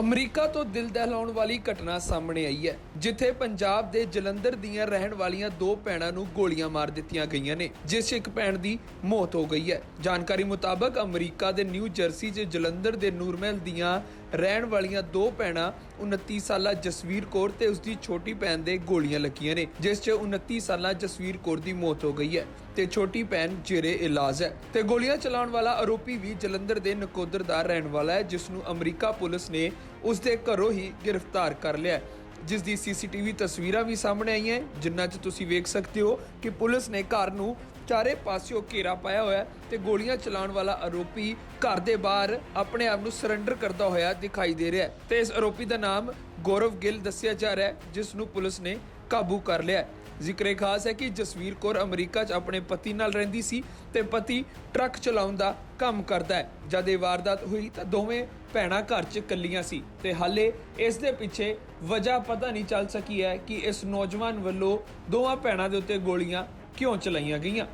America ਤੋਂ ਦਿਲ ਦਹਿਲਾਉਣ ਵਾਲੀ ਘਟਨਾ ਸਾਹਮਣੇ ਆਈ ਹੈ, ਜਿੱਥੇ ਪੰਜਾਬ ਦੇ ਜਲੰਧਰ ਦੀਆਂ ਰਹਿਣ ਵਾਲੀਆਂ ਦੋ ਭੈਣਾਂ ਨੂੰ ਗੋਲੀਆਂ ਮਾਰ ਦਿੱਤੀਆਂ ਗਈਆਂ ਨੇ, ਜਿਸ 'ਚ ਇੱਕ ਭੈਣ ਦੀ ਮੌਤ ਹੋ ਗਈ ਹੈ। ਜਾਣਕਾਰੀ ਮੁਤਾਬਕ ਅਮਰੀਕਾ ਦੇ ਨਿਊ ਜਰਸੀ 'ਚ ਜਲੰਧਰ ਦੇ ਨੂਰਮਹਿਲ ਦੀਆਂ ਰਹਿਣ ਵਾਲੀਆਂ ਦੋ ਭੈਣਾਂ 29 ਸਾਲਾ ਜਸਵੀਰ ਕੌਰ ਤੇ ਉਸਦੀ ਛੋਟੀ ਭੈਣ ਦੇ ਗੋਲੀਆਂ ਲੱਗੀਆਂ ਨੇ, ਜਿਸ 'ਚ 29 ਸਾਲਾ ਜਸਵੀਰ ਕੌਰ ਦੀ ਮੌਤ ਹੋ ਗਈ ਹੈ ਤੇ ਛੋਟੀ ਭੈਣ ਜੇਰੇ ਇਲਾਜ ਹੈ। ਤੇ ਗੋਲੀਆਂ ਚਲਾਉਣ ਵਾਲਾ ਆਰੋਪੀ ਵੀ ਜਲੰਧਰ ਦੇ ਨਕੋਦਰ ਦਾ ਰਹਿਣ ਵਾਲਾ ਹੈ, ਜਿਸ ਨੂੰ ਅਮਰੀਕਾ ਪੁਲਿਸ ਨੇ ਉਸ ਦੇ ਘਰੋਂ ਹੀ ਗ੍ਰਿਫਤਾਰ ਕਰ ਲਿਆ ਹੈ। ਜਿਸ ਦੀ ਸੀਸੀਟੀਵੀ ਤਸਵੀਰਾਂ ਵੀ ਸਾਹਮਣੇ ਆਈਆਂ ਜਿਨ੍ਹਾਂ 'ਚ ਤੁਸੀਂ ਵੇਖ ਸਕਦੇ ਹੋ ਕਿ ਪੁਲਿਸ ਨੇ ਘਰ ਨੂੰ ਚਾਰੇ ਪਾਸਿਓਂ ਘੇਰਾ ਪਾਇਆ ਹੋਇਆ ਹੈ ਤੇ ਗੋਲੀਆਂ ਚਲਾਉਣ ਵਾਲਾ ਆਰੋਪੀ ਘਰ ਦੇ ਬਾਹਰ ਆਪਣੇ ਆਪ ਨੂੰ ਸਰੈਂਡਰ ਕਰਦਾ ਹੋਇਆ ਦਿਖਾਈ ਦੇ ਰਿਹਾ ਹੈ। ਤੇ ਇਸ ਆਰੋਪੀ ਦਾ ਨਾਮ ਗੌਰਵ ਗਿੱਲ ਦੱਸਿਆ ਜਾ ਰਿਹਾ ਹੈ, ਜਿਸ ਨੂੰ ਪੁਲਿਸ ਨੇ ਕਾਬੂ ਕਰ ਲਿਆ ਹੈ। ਜ਼ਿਕਰੇ ਖਾਸ ਹੈ ਕਿ ਜਸਵੀਰ ਕੌਰ ਅਮਰੀਕਾ 'ਚ ਆਪਣੇ ਪਤੀ ਨਾਲ ਰਹਿੰਦੀ ਸੀ ਤੇ ਪਤੀ ਟਰੱਕ ਚਲਾਉਣ ਦਾ ਕੰਮ ਕਰਦਾ ਹੈ। ਜਦ ਇਹ ਵਾਰਦਾਤ ਹੋਈ ਤਾਂ ਦੋਵੇਂ ਭੈਣਾਂ ਘਰ 'ਚ ਇਕੱਲੀਆਂ ਸੀ ਤੇ ਹਾਲੇ ਇਸ ਦੇ ਪਿੱਛੇ ਵਜ੍ਹਾ ਪਤਾ ਨਹੀਂ ਚੱਲ ਸਕੀ ਹੈ ਕਿ ਇਸ ਨੌਜਵਾਨ ਵੱਲੋਂ ਦੋਵਾਂ ਭੈਣਾਂ ਦੇ ਉੱਤੇ ਗੋਲੀਆਂ ਕਿਉਂ ਚਲਾਈਆਂ ਗਈਆਂ?